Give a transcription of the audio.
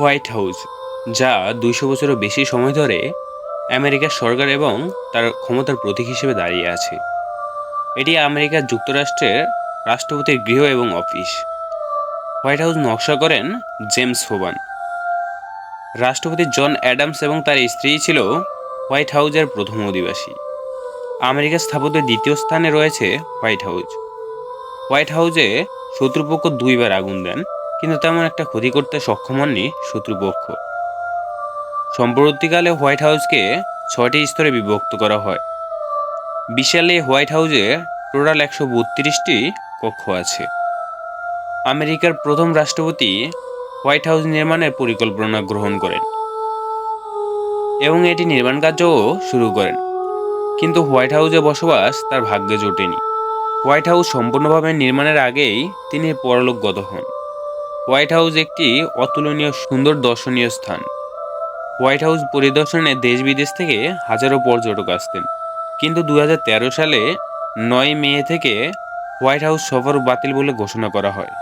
White house, যা দুইশো বছরের বেশি সময় ধরে আমেরিকার সরকার এবং তার ক্ষমতার প্রতীক হিসেবে দাঁড়িয়ে আছে। এটি আমেরিকা যুক্তরাষ্ট্রের রাষ্ট্রপতির গৃহ এবং অফিস। হোয়াইট হাউস নকশা করেন জেমস হোবান রাষ্ট্রপতি জন অ্যাডামস এবং তার স্ত্রী ছিল হোয়াইট হাউজের প্রথম অধিবাসী। আমেরিকার স্থাপত্যের দ্বিতীয় স্থানে রয়েছে হোয়াইট হাউস। হোয়াইট হাউসে শত্রুপক্ষ দুইবার আগুন দেন। কিন্তু তেমন একটা ক্ষতি করতে সক্ষম হননি শত্রুপক্ষ। সম্প্রতিকালে হোয়াইট হাউসকে ছয়টি স্তরে বিভক্ত করা হয়। বিশাল এই হোয়াইট হাউসে টোটাল একশো বত্রিশটি কক্ষ আছে। আমেরিকার প্রথম রাষ্ট্রপতি হোয়াইট হাউস নির্মাণের পরিকল্পনা গ্রহণ করেন এবং এটি নির্মাণ কার্যও শুরু করেন। কিন্তু হোয়াইট হাউসে বসবাস তার ভাগ্যে জোটেনি। হোয়াইট হাউস সম্পূর্ণভাবে নির্মাণের আগেই তিনি পরলোকগত হন। হোয়াইট হাউস একটি অতুলনীয় সুন্দর দর্শনীয় স্থান। হোয়াইট হাউস পরিদর্শনে দেশ বিদেশ থেকে হাজারো পর্যটক আসতেন। কিন্তু দু হাজার তেরো সালে নয় মে থেকে হোয়াইট হাউস সফর বাতিল বলে ঘোষণা করা হয়।